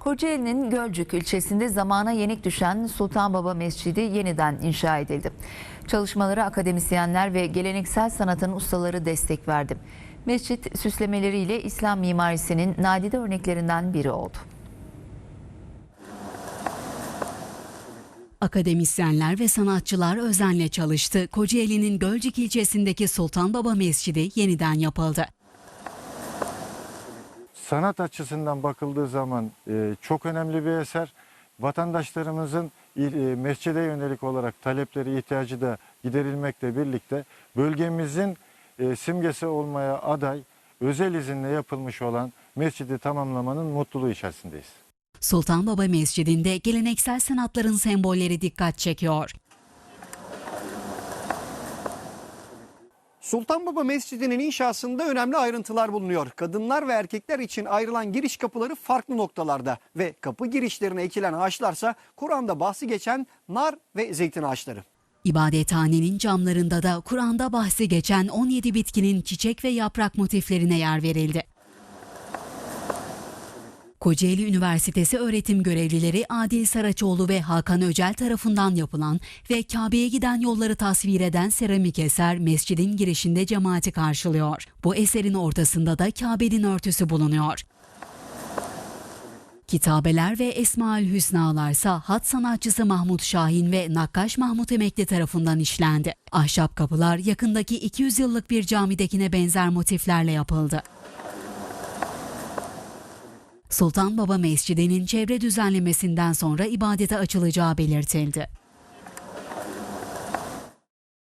Kocaeli'nin Gölcük ilçesinde zamana yenik düşen Sultan Baba Mescidi yeniden inşa edildi. Çalışmalara akademisyenler ve geleneksel sanatın ustaları destek verdi. Mescit süslemeleriyle İslam mimarisinin nadide örneklerinden biri oldu. Akademisyenler ve sanatçılar özenle çalıştı. Kocaeli'nin Gölcük ilçesindeki Sultan Baba Mescidi yeniden yapıldı. Sanat açısından bakıldığı zaman e, çok önemli bir eser. Vatandaşlarımızın e, mescide yönelik olarak talepleri, ihtiyacı da giderilmekle birlikte bölgemizin e, simgesi olmaya aday özel izinle yapılmış olan mescidi tamamlamanın mutluluğu içerisindeyiz. Sultan Baba Mescidi'nde geleneksel sanatların sembolleri dikkat çekiyor. Sultan Baba Mescidi'nin inşasında önemli ayrıntılar bulunuyor. Kadınlar ve erkekler için ayrılan giriş kapıları farklı noktalarda ve kapı girişlerine ekilen ağaçlarsa Kur'an'da bahsi geçen nar ve zeytin ağaçları. İbadethanenin camlarında da Kur'an'da bahsi geçen 17 bitkinin çiçek ve yaprak motiflerine yer verildi. Kocaeli Üniversitesi öğretim görevlileri Adil Saraçoğlu ve Hakan Öcel tarafından yapılan ve Kabe'ye giden yolları tasvir eden seramik eser mescidin girişinde cemaati karşılıyor. Bu eserin ortasında da Kabe'nin örtüsü bulunuyor. Kitabeler ve Esmaül Hüsnalarsa hat sanatçısı Mahmut Şahin ve Nakkaş Mahmut Emekli tarafından işlendi. Ahşap kapılar yakındaki 200 yıllık bir camidekine benzer motiflerle yapıldı. Sultan Baba Mescidi'nin çevre düzenlemesinden sonra ibadete açılacağı belirtildi.